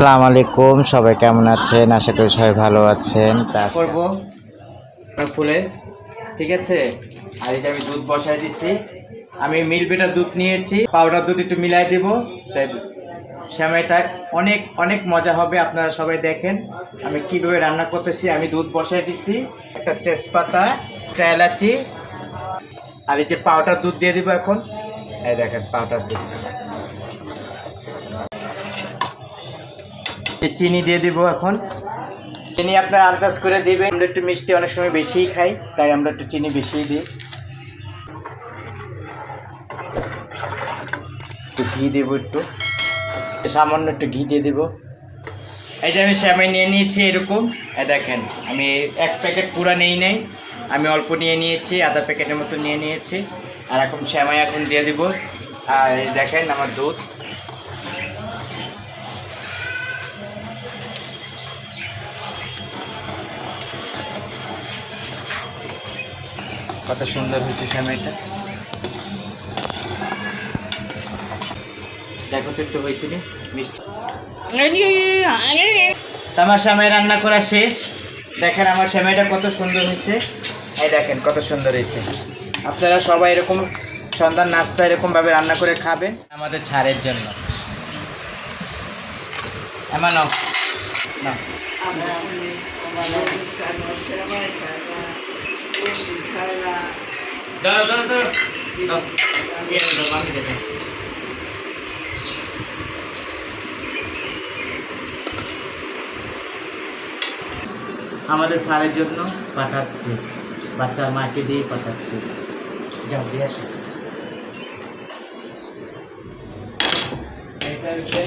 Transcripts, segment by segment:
আসসালামু আলাইকুম, সবাই কেমন আছেন? আশা করি সবাই ভালো আছেন। করব ফুলে, ঠিক আছে? আর যে আমি দুধ বসাই দিচ্ছি আমি মিল বেটার দুধ নিয়েছি, পাউডার দুধ একটু মিলাই দেব। তাই শ্যামাইটা অনেক অনেক মজা হবে, আপনারা সবাই দেখেন। আমি কীভাবে রান্না করতেছি, আমি দুধ বসাই দিচ্ছি একটা তেজপাতা, একটা এলাচি, আর এই যে পাউডার দুধ দিয়ে দিব এখন। এই দেখেন, পাউডার দুধ। চিনি দিয়ে দিব এখন। চিনি আপনার আন্দাজ করে দিবেন। আমরা একটু মিষ্টি অনেক সময় বেশিই খাই, তাই আমরা একটু চিনি বেশিই দিই। একটু ঘি দেবো একটু। সামান্য একটু ঘি দিয়ে দেবো। এই যে আমি শ্যামাই নিয়ে নিয়েছি এরকম। দেখেন, আমি এক প্যাকেট পুরা নেই নাই। আমি অল্প নিয়ে নিয়েছি, আধা প্যাকেটের মতো নিয়ে নিয়েছি। আর এখন শ্যামাই এখন দিয়ে দিব। আর দেখেন আমার দুধ। কত সুন্দর হয়েছে শ্যামাইটা দেখো তো একটু হয়েছিল মিষ্টি। আমার শ্যামাই রান্না করা শেষ। দেখেন আমার শ্যামাইটা কত সুন্দর হয়েছে। এই দেখেন কত সুন্দর হয়েছে। আপনারা সবাই এরকম সন্ধ্যার নাস্তা এরকমভাবে রান্না করে খাবেন। আমাদের ছাড়ের জন্য। এমন না আমাদের স্যারের জন্য পাঠাচ্ছি। বাচ্চার মাকে দিয়ে পাঠাচ্ছি। যাও দিয়ে আসো। এটা হচ্ছে-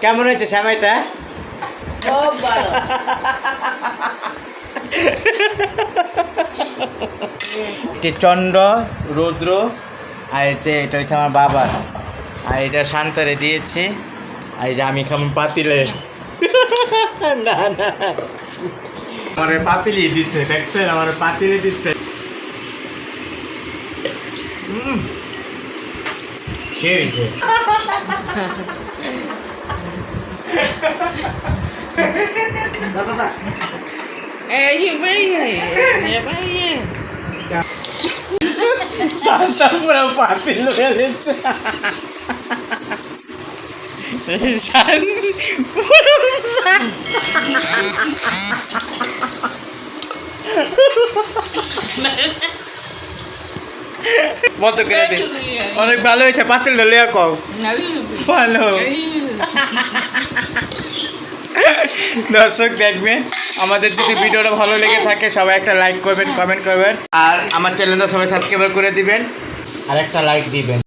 কেমন হয়েছে ভালো। এটি চন্দ্র রুদ্র আর হচ্ছে এটা হচ্ছে আমার বাবার আর এটা শান্তারে দিয়েছে। আর এই যে আমি কেমন পাতিলে। না না। আমার পাতিলি দিচ্ছে দেখছেন? আমার পাতিলে দিচ্ছে উম, সে হয়েছে শান্তা পুরো পাতিল হয়ে মত করে অনেক ভালো হয়েছে পাতিল লেয়া কও ভালো। দর্শক দেখবেন আমাদের যদি ভিডিওটা ভালো লেগে থাকে সবাই একটা লাইক করবেন কমেন্ট করবেন। আর আমার চ্যানেলটা সবাই সাবস্ক্রাইব করে দিবেন। আর একটা লাইক দিবেন।